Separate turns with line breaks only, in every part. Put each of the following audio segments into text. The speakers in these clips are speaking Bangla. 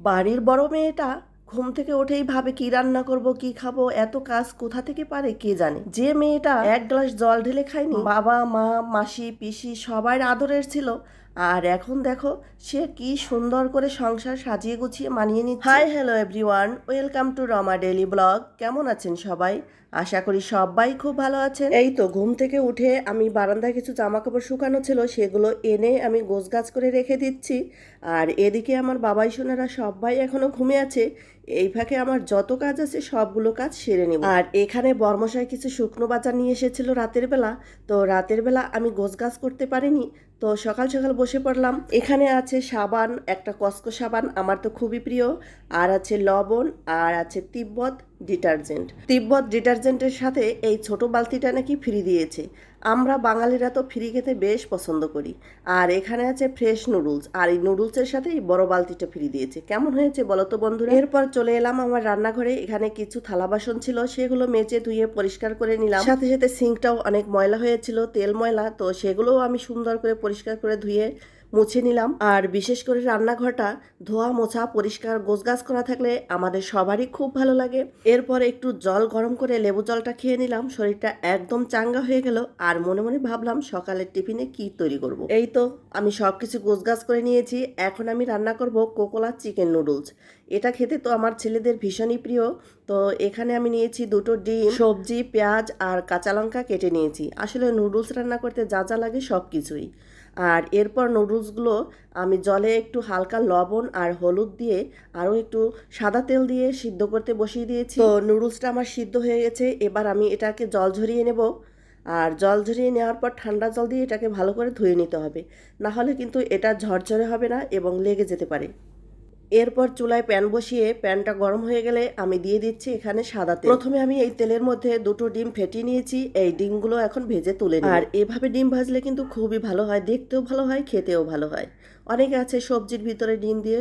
বাড়ির বড় মেয়েটা ঘুম থেকে ওঠেই ভাবে, কি রান্না করব, কি খাব, এত কাজ কোথা থেকে পারে কে জানে? যে মেয়েটা এক গ্লাস জল ঢেলে খায়নি, বাবা, মা, মাসি, পিসি সবার আদরের ছিল আর এখন দেখো, সে কি সুন্দর করে সংসার সাজিয়ে গুছিয়ে মানিয়ে নিচ্ছে। Hi hello everyone welcome to Rama daily blog কেমন আছেন সবাই? আশা করি সবাই খুব ভালো আছেন। এই তো, ঘুম থেকে উঠে আমি বারান্দায় কিছু জামা কাপড় শুকানো ছিল, সেগুলো এনে আমি গোছগাছ করে রেখে দিচ্ছি। আর এদিকে আমার বাবাই সোনারা সবাই এখনও ঘুমে আছে। এই ফাঁকে আমার যত কাজ আছে, সবগুলো কাজ সেরে নেব। আর এখানে বর্মশাই কিছু শুকনো বাজার নিয়ে এসেছিল রাতের বেলা। তো রাতের বেলা আমি গোছগাছ করতে পারিনি তো সকাল সকাল বসে পড়লাম। এখানে আছে সাবান, একটা কসকো সাবান, আমার তো খুবই প্রিয়। আর আছে লবণ, আর আছে তিব্বত ডিটারজেন্ট। তিব্বত ডিটারজেন্টের সাথে এই ছোট বালতিটা নাকি ফ্রি দিয়েছে। আমরা বাঙালিরা তো ফ্রি খেতে বেশ পছন্দ করি। আর এখানে আছে ফ্রেশ নুডলস। আর এই নুডলসের সাথে এই বড় বালতিটা ফ্রি দিয়েছে। কেমন হয়েছে বলো তো বন্ধুরা? এরপর চলে এলাম আমার রান্নাঘরে। এখানে কিছু থালা বাসন ছিল। সেগুলো মেজে ধুয়ে পরিষ্কার করে নিলাম। সাথে সাথে সিঙ্কটাও অনেক ময়লা হয়েছিল, তেল ময়লা। তো সেগুলোও আমি সুন্দর করে পরিষ্কার করে ধুয়ে মুছে নিলাম। আর বিশেষ করে রান্নাঘরটা ধোয়া, মোছা, পরিষ্কার গোছগাছ করা থাকলে আমাদের সবারই খুব ভালো লাগে। এরপর একটু জল গরম করে লেবু জলটা খেয়ে নিলাম। শরীরটা একদম চাঙ্গা হয়ে গেল। আর মনে মনে ভাবলাম, সকালের টিফিনে কি তৈরি করব। এই তো, আমি সব কিছু গোছগাছ করে নিয়েছি। এখন আমি রান্না করব কোকোলা চিকেন নুডলস। এটা খেতে তো আমার ছেলেদের ভীষণই প্রিয়। তো এখানে আমি নিয়েছি দুটো ডিম, সবজি, পেঁয়াজ আর কাঁচা লঙ্কা কেটে নিয়েছি। আসলে নুডলস রান্না করতে যা যা লাগে সব কিছুই আর এরপর নুডলসগুলো আমি জলে একটু হালকা লবণ আর হলুদ দিয়ে আরও একটু সাদা তেল দিয়ে সিদ্ধ করতে বসিয়ে দিয়েছি। তো নুডলসটা আমার সিদ্ধ হয়ে গেছে, এবার আমি এটাকে জল ঝরিয়ে নেব। আর জল ঝরিয়ে নেওয়ার পর ঠান্ডা জল দিয়ে এটাকে ভালো করে ধুয়ে নিতে হবে। না হলে কিন্তু এটা ঝরঝরে হবে না এবং লেগে যেতে পারে। এরপর চুলায় প্যান বসিয়ে প্যানটা গরম হয়ে গেলে আমি দিয়ে দিচ্ছি এখানে সাদা তেল। প্রথমে আমি এই তেলের মধ্যে দুটো ডিম ফেটিয়ে নিয়েছি, এই ডিমগুলো এখন ভেজে তুলে নিই আর এভাবে ডিম ভাজলে কিন্তু খুবই ভালো হয়, দেখতেও ভালো হয়, খেতেও ভালো হয়। অনেকে আছে সবজির ভিতরে ডিম দিয়ে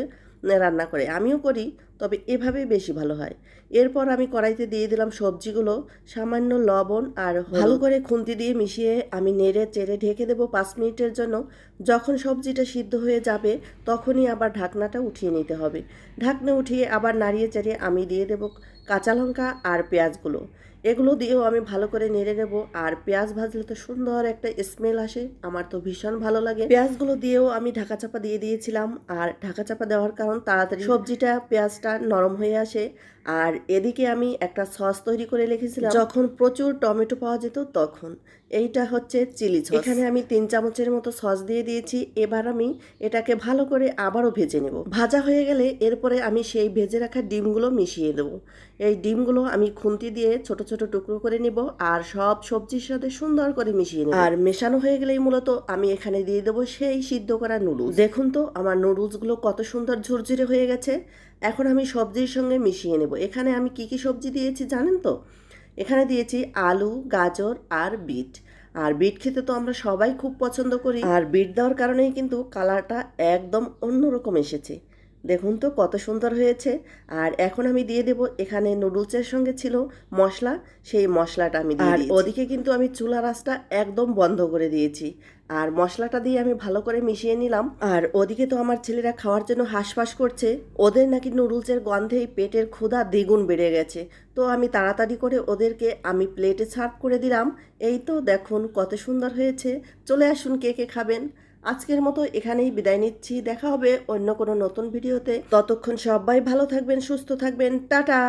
রান্না করে, আমিও করি। তবে এভাবেই বেশি ভালো হয়। এরপর আমি কড়াইতে দিয়ে দিলাম সবজিগুলো, সামান্য লবণ আর ভালো করে খুন্তি দিয়ে মিশিয়ে আমি নেড়ে চেড়ে ঢেকে দেবো পাঁচ মিনিটের জন্য। যখন সবজিটা সিদ্ধ হয়ে যাবে, তখনই আবার ঢাকনাটা উঠিয়ে নিতে হবে। ঢাকনা উঠিয়ে আবার নাড়িয়ে চেড়ে আমি দিয়ে দেবো কাঁচা লঙ্কা আর পেঁয়াজগুলো। এগুলো দিয়েও আমি ভালো করে নেড়ে নেব। আর পেঁয়াজ ভাজলে তো সুন্দর একটা স্মেল আসে, আমার তো ভীষণ ভালো লাগে। পেঁয়াজগুলো দিয়েও আমি ঢাকা চাপা দিয়ে দিয়েছিলাম। আর ঢাকা চাপা দেওয়ার কারণ তাড়াতাড়ি সবজিটা পেঁয়াজটা নরম হয়ে আসে। আর এদিকে আমি একটা সস তৈরি করে রেখেছিলাম। যখন প্রচুর টমেটো পাওয়া যেত তখন। এইটা হচ্ছে চিলি সস। এখানে আমি তিন চামচের মতো সস দিয়ে দিয়েছি। এবার আমি এটাকে ভালো করে আবারও ভেজে নেব। ভাজা হয়ে গেলে এরপরে আমি সেই ভেজে রাখা ডিমগুলো মিশিয়ে দেবো। এই ডিমগুলো আমি খুন্তি দিয়ে ছোট ছোট টুকরো করে নিব আর সব সবজির সাথে সুন্দর করে মিশিয়ে নেব। আর মেশানো হয়ে গেলেই মূলত আমি এখানে দিয়ে দেবো সেই সিদ্ধ করা নুডলস। দেখুন তো, আমার নুডলসগুলো কত সুন্দর ঝুরঝুরে হয়ে গেছে। এখন আমি সবজির সঙ্গে মিশিয়ে নেব। এখানে আমি কি কি সবজি দিয়েছি জানেন তো? এখানে দিয়েছি আলু, গাজর আর বিট। আর বিট খেতে তো আমরা সবাই খুব পছন্দ করি। আর বিট দেওয়ার কারণেই কিন্তু কালারটা একদম অন্যরকম এসেছে। দেখুন তো কত সুন্দর হয়েছে। আর এখন আমি দিয়ে দেব এখানে নুডলসের সঙ্গে ছিল মশলা সেই মশলাটা আমি আর ওদিকে কিন্তু আমি চুলা রাসটা একদম বন্ধ করে দিয়েছি। আর মশলাটা দিয়ে আমি ভালো করে মিশিয়ে নিলাম। আর ওদিকে তো আমার ছেলেরা খাওয়ার জন্য হাঁসফাঁস করছে। ওদের নাকি নুডলসের গন্ধেই পেটের ক্ষুধা দ্বিগুণ বেড়ে গেছে। তো আমি তাড়াতাড়ি করে ওদেরকে আমি প্লেটে সার্ভ করে দিলাম। এই তো দেখুন কত সুন্দর হয়েছে। চলে আসুন কে কে খাবেন। আজকের মতো এখানেই বিদায় নিচ্ছি। দেখা হবে অন্য কোনো নতুন ভিডিওতে। ততক্ষণ সবাই ভালো থাকবেন, সুস্থ থাকবেন। টাটা!